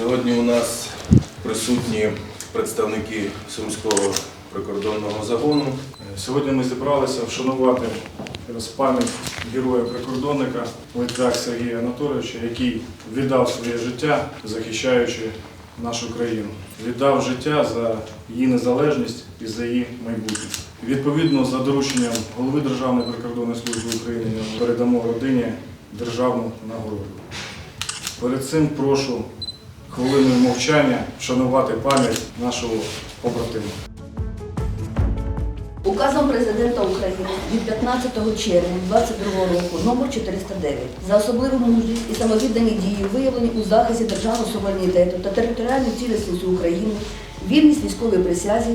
Сьогодні у нас присутні представники Сумського прикордонного загону. Сьогодні ми зібралися вшанувати пам'ять героя-прикордонника Литвяк Сергія Анатолійовича, який віддав своє життя, захищаючи нашу країну. Віддав життя за її незалежність і за її майбутнє. Відповідно, за дорученням голови Державної прикордонної служби України передамо родині державну нагороду. Перед цим прошу хвилиною мовчання вшанувати пам'ять нашого побратима. Указом президента України від 15 червня 2022 року номер 409 за особливу мужність і самовіддані дії, виявлені у захисті державного суверенітету та територіальної цілісності України, вірність військовій присязі,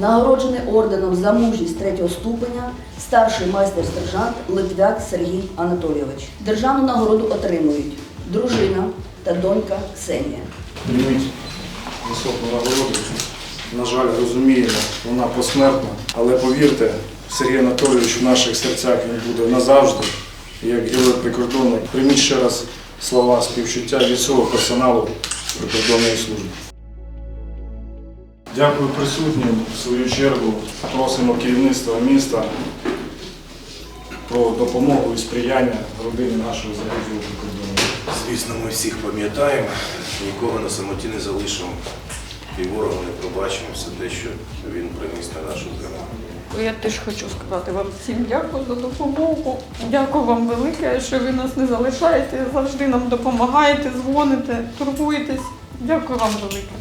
нагороджений орденом за мужність третього ступеня старший майстер-сержант Литвяк Сергій Анатолійович. Державну нагороду отримують дружина та донька Ксенія. прийміть високу нагороду. На жаль, розуміємо, вона посмертна, але повірте, Сергій Анатолійович в наших серцях він буде назавжди, як герой прикордонник. Прийміть ще раз слова співчуття від всього персоналу прикордонної служби. Дякую присутнім. В свою чергу просимо керівництва міста про допомогу і сприяння родині нашого загиблого прикордонника. Звісно, ми всіх пам'ятаємо, нікого на самоті не залишимо і ворогу не пробачимо все те, що він приніс на нашу землю. Я теж хочу сказати вам всім дякую за допомогу. Дякую вам велике, що ви нас не залишаєте, завжди нам допомагаєте, дзвоните, турбуєтесь. Дякую вам велике.